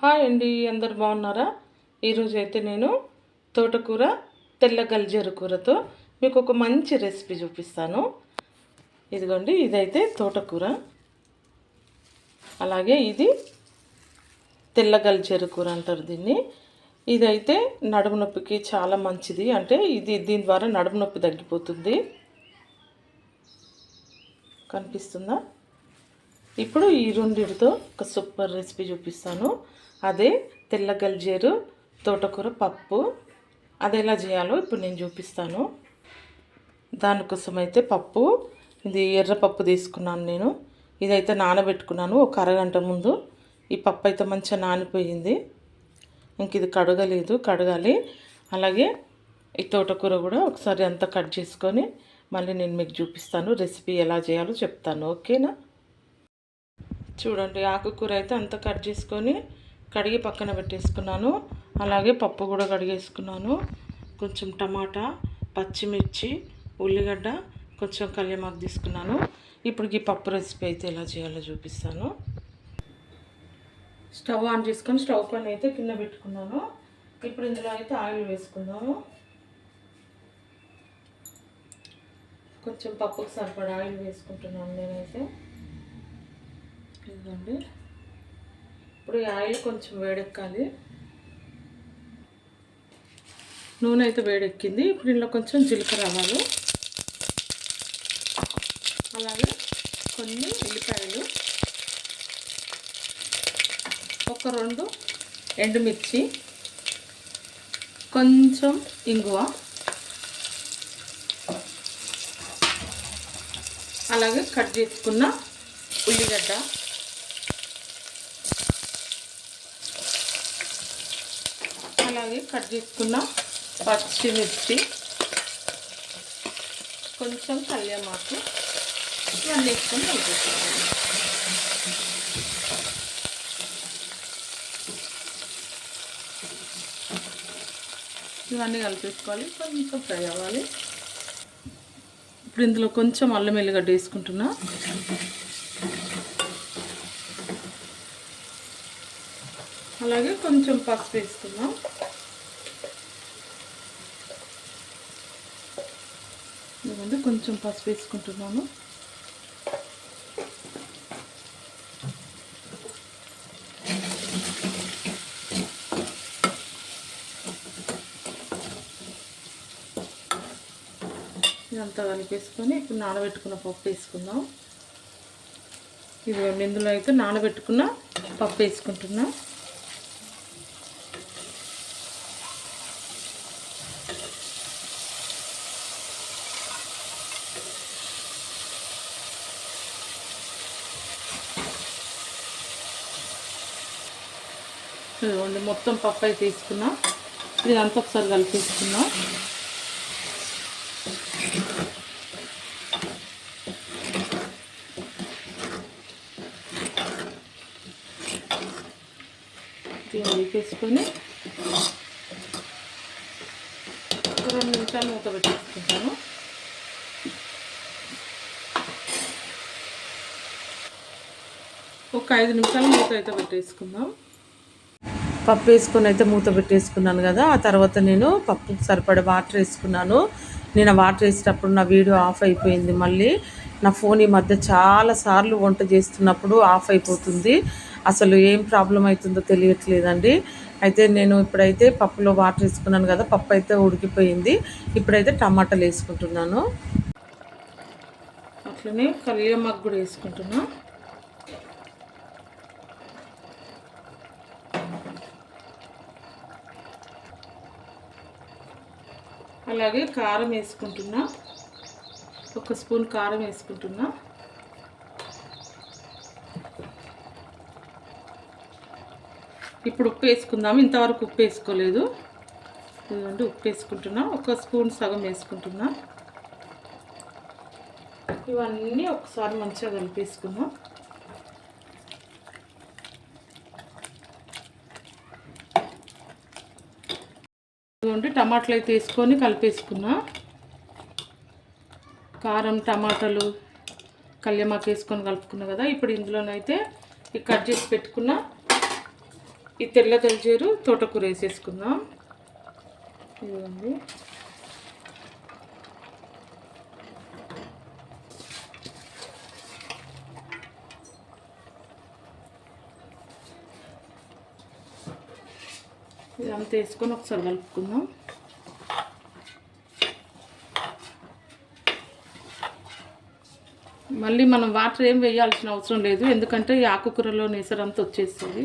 Hi అండి అందరు బాగున్నారా? ఈరోజు అయితే నేను తోటకూర తెల్ల గల్జేరు కూరతో మీకు ఒక మంచి రెసిపీ చూపిస్తాను. ఇదిగోండి ఇదైతే తోటకూర. అలాగే ఇది తెల్ల గల్జేరు కూర అంటారు దీన్ని. ఇదైతే నడుము నొప్పికి చాలా మంచిది. అంటే ఇది దీని ద్వారా నడుము నొప్పి తగ్గిపోతుంది. కనిపిస్తుందా? ఇప్పుడు ఈ రెండింటితో ఒక సూపర్ రెసిపీ చూపిస్తాను. అదే తెల్ల గల్జేరు తోటకూర పప్పు. అది ఎలా చేయాలో ఇప్పుడు నేను చూపిస్తాను. దానికోసం అయితే పప్పు. ఇది ఎర్రపప్పు తీసుకున్నాను నేను. ఇదైతే నానబెట్టుకున్నాను ఒక అరగంట ముందు. ఈ పప్పు అయితే మంచిగా నానిపోయింది. ఇంక ఇది కడగలేదు కడగాలి. అలాగే ఈ తోటకూర కూడా ఒకసారి అంతా కట్ చేసుకొని మళ్ళీ నేను మీకు చూపిస్తాను రెసిపీ ఎలా చేయాలో చెప్తాను. ఓకేనా? చూడండి ఆకుకూర అయితే అంతా కట్ చేసుకొని కడిగి పక్కన పెట్టేసుకున్నాను. అలాగే పప్పు కూడా కడిగేసుకున్నాను కొంచెం టమాటా పచ్చిమిర్చి ఉల్లిగడ్డ కొంచెం కళ్యమాకు తీసుకున్నాను. ఇప్పుడు ఈ పప్పు రెసిపీ అయితే ఎలా చేయాలో చూపిస్తాను. స్టవ్ ఆన్ చేసుకొని స్టవ్ పైన అయితే కింద పెట్టుకున్నాను. ఇప్పుడు ఇందులో అయితే ఆయిల్ వేసుకుందాము. కొంచెం పప్పుకు సరిపడా ఆయిల్ వేసుకుంటున్నాను నేనైతే. ఇదిగోండి. ఇప్పుడు ఈ ఆయిల్ కొంచెం వేడెక్కాలి. నూనె అయితే వేడెక్కింది. ఇప్పుడు ఇందులో కొంచెం జీలకర్ర ఆవాలు అలాగే కొన్ని ఉల్లిపాయలు. ఒక రెండు ఎండుమిర్చి. కొంచెం ఇంగువ. అలాగే కట్ చేసుకున్న ఉల్లిగడ్డ అలాగే కట్ చేసుకున్న పచ్చిమిర్చి కొంచెం కళ్యామాకు ఇవన్నీ వేసుకొని కలిపేసుకోవాలి. ఇవన్నీ కలిపేసుకోవాలి కొంచెం ఫ్రై అవ్వాలి. ఇప్పుడు ఇందులో కొంచెం అల్లం ఎల్లిగడ్డ వేసుకుంటున్నా. అలాగే కొంచెం పసుపు వేసుకుందాం. ఇదిగోండి కొంచెం పసుపు వేసుకుంటున్నాను. ఇదంతా కలిపేసుకొని ఇప్పుడు నానబెట్టుకున్న పప్పు వేసుకుందాం. ఇదిగోండి ఇందులో అయితే నానబెట్టుకున్న పప్పు వేసుకుంటున్నాం. చూడండి మొత్తం పప్పు అయితే తీసుకున్నాం. ఇది అంతా ఒకసారి కలిపేసుకున్నాం ఇది కలిపేసుకొని రెండు నిమిషాలు మూత పెట్టేసుకుంటాను. ఒక ఐదు నిమిషాలు మూత అయితే పెట్టేసుకుందాం. పప్పు వేసుకొని అయితే మూత పెట్టేసుకున్నాను కదా ఆ తర్వాత నేను పప్పుకి సరిపడే వాటర్ వేసుకున్నాను. నేను ఆ వాటర్ వేసేటప్పుడు నా వీడియో ఆఫ్ అయిపోయింది మళ్ళీ. నా ఫోన్ ఈ మధ్య చాలా సార్లు వంట చేస్తున్నప్పుడు ఆఫ్ అయిపోతుంది. అసలు ఏం ప్రాబ్లం అవుతుందో తెలియట్లేదండి. అయితే నేను ఇప్పుడైతే పప్పులో వాటర్ వేసుకున్నాను కదా పప్పు అయితే ఉడికిపోయింది. ఇప్పుడైతే టమాటాలు వేసుకుంటున్నాను. అట్లనే కళ్యామాకు కూడా వేసుకుంటున్నాను అలాగే కారం వేసుకుంటున్నా. ఒక స్పూన్ కారం వేసుకుంటున్నా. ఇప్పుడు ఉప్పు వేసుకుందాము. ఇంతవరకు ఉప్పు వేసుకోలేదు. ఇదిగోండి ఉప్పు వేసుకుంటున్నా. ఒక స్పూన్ సగం వేసుకుంటున్నా. ఇవన్నీ ఒకసారి మంచిగా కలిపేసుకున్నాం ఇదిగోండి టమాటాలు అయితే వేసుకొని కలిపేసుకున్నా. కారం టమాటాలు కళ్యమాకు వేసుకొని కలుపుకున్నా కదా ఇప్పుడు ఇందులోనైతే ఈ కట్ చేసి పెట్టుకున్న ఈ తెల్ల గల్జేరు తోటకూర వేసేసుకుందాం. ఇదిగోండి. ఇదంతా వేసుకొని ఒకసారి కలుపుకుందాం. మళ్ళీ మనం వాటర్ ఏం వేయాల్సిన అవసరం లేదు ఎందుకంటే ఈ ఆకుకూరలో నేసరంతా వచ్చేస్తుంది.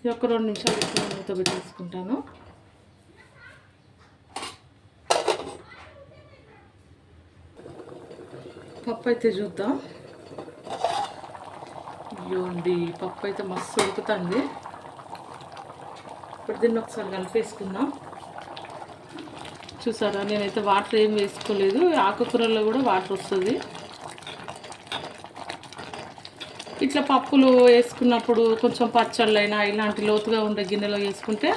ఇది ఒక రెండు నిమిషాలు ఎక్కువ మూత పెట్టేసుకుంటాను. పప్పు అయితే చూద్దాం. అయ్యో అండి పప్పు అయితే మస్తు ఉడుకుతుంది. ఇప్పుడు దీన్ని ఒకసారి కలిపేసుకుందాం. చూసారా నేనైతే వాటర్ ఏం వేసుకోలేదు. ఆకుకూరల్లో కూడా వాటర్ వస్తుంది. ఇట్లా పప్పులు వేసుకున్నప్పుడు కొంచెం పచ్చళ్ళైనా ఇలాంటి లోతుగా ఉండే గిన్నెలో వేసుకుంటే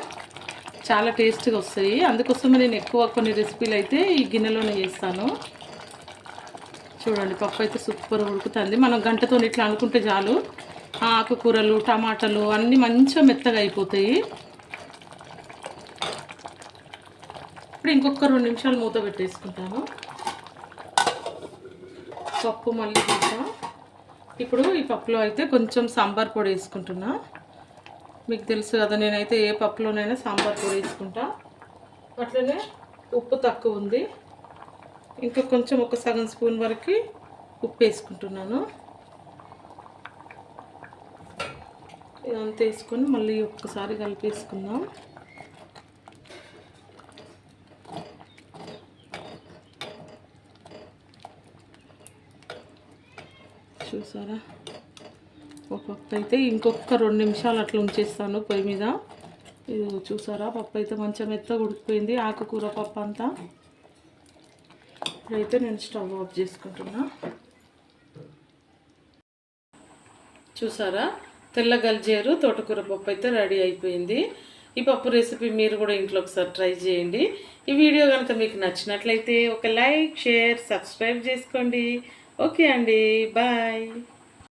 చాలా టేస్ట్గా వస్తాయి అందుకోసమే నేను ఎక్కువ కొన్ని రెసిపీలు అయితే ఈ గిన్నెలోనే చేస్తాను. చూడండి పప్పు అయితే సూపర్ ఉడుకుతుంది. మనం గంటతో ఇట్లా అనుకుంటే చాలు. ఆకుకూరలు టమాటాలు అన్నీ మంచిగా మెత్తగా అయిపోతాయి. ఇప్పుడు ఇంకొక రెండు నిమిషాలు మూత పెట్టేసుకుంటాను. పప్పు మళ్ళీ చూసా ఇప్పుడు ఈ పప్పులో అయితే కొంచెం సాంబార్ పొడి వేసుకుంటున్నా. మీకు తెలుసు కదా నేనైతే ఏ పప్పులోనైనా సాంబార్ పొడి వేసుకుంటా. అట్లనే ఉప్పు తక్కువ ఉంది. ఇంకా కొంచెం ఒక సగం స్పూన్ వరకు ఉప్పు వేసుకుంటున్నాను. ఇదంతా వేసుకొని మళ్ళీ ఒక్కసారి కలిపేసుకుందాం. చూసారా? ఒక పప్పు అయితే ఇంకొక రెండు నిమిషాలు అట్లా ఉంచేస్తాను పొయ్యి మీద. ఇది చూసారా? పప్పు అయితే మంచిగా మెత్తగా ఉడికిపోయింది. ఆకుకూర పప్పు అంతా. ఇప్పుడైతే నేను స్టవ్ ఆఫ్ చేసుకుంటున్నా. చూసారా? తెల్ల గల్జేరు తోటకూర పప్పు అయితే రెడీ అయిపోయింది. ఈ పప్పు రెసిపీ మీరు కూడా ఇంట్లో ఒకసారి ట్రై చేయండి. ఈ వీడియో కనుక మీకు నచ్చినట్లయితే ఒక లైక్ షేర్ సబ్స్క్రైబ్ చేసుకోండి. ఓకే అండి. బాయ్.